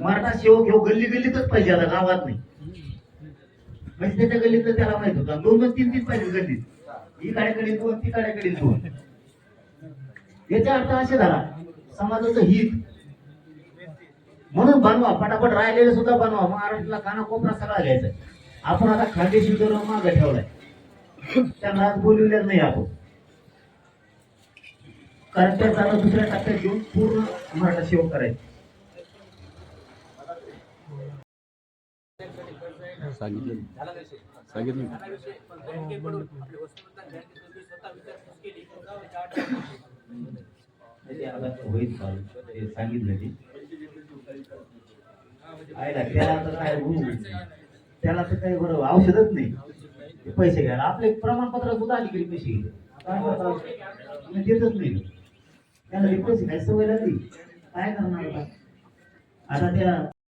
मराठा सेवक ह्यो गल्ली गल्लीतच पाहिजे आता गावात नाही. म्हणजे त्याच्या गल्लीतलं त्याला माहीत होता. दोन दोन तीन तीन पाहिजे गल्लीत. ही काड्याकडे दोन ती काड्याकडे दोन. याचा अर्थ असे झाला समाजाचं हित. म्हणून बनवा पटापट राहिलेले सुद्धा बनवा महाराष्ट्राला कानाकोपरा सगळा घ्यायचा. आपण आता खांदेशी धरून मागे ठेवलाय. त्यांना आज नाही आपण. कारण त्या त्याला दुसऱ्या टप्प्यात घेऊन पूर्ण मराठा सेवक करायचं. सांगितलं सांगितलं ते आता होईल चालू. ते सांगितलं ते. आयला त्याला तर काय त्याला तर काही बरं औषधच नाही. ते पैसे घ्यायला. आपले प्रमाणपत्र सुद्धा अलीकडे पैसे काय? तुम्ही देतच नाही. त्याला पैसे घ्यायची सवय लागली. काय करणार आता? आता त्या